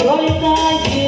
швидко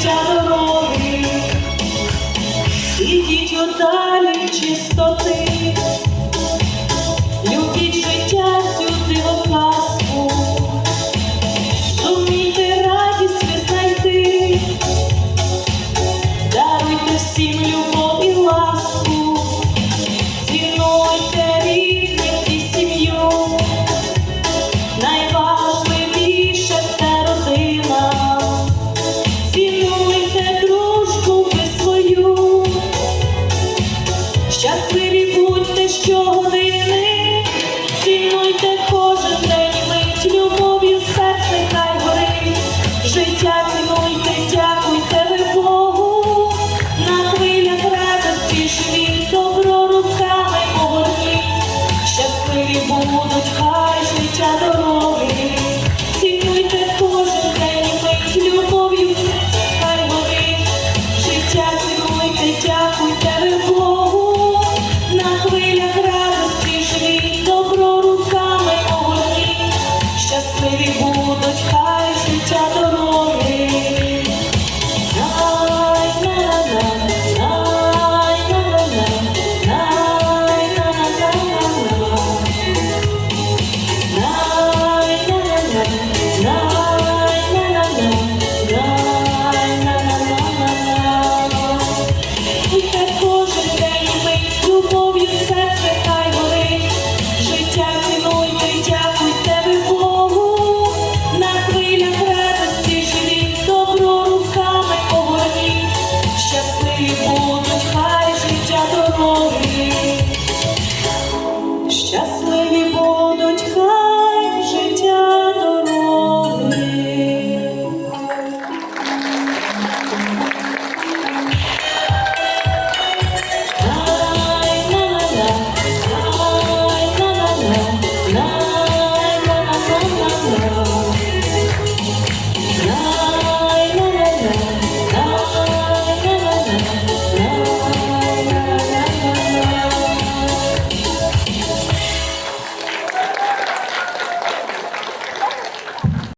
щасливі ідіть далі чистоти, любіть життя цю диво казку, зумійте радість ви знайти, всім любов і ласку, цінуйте рідних і сім'ю. будуть хай життя дорога.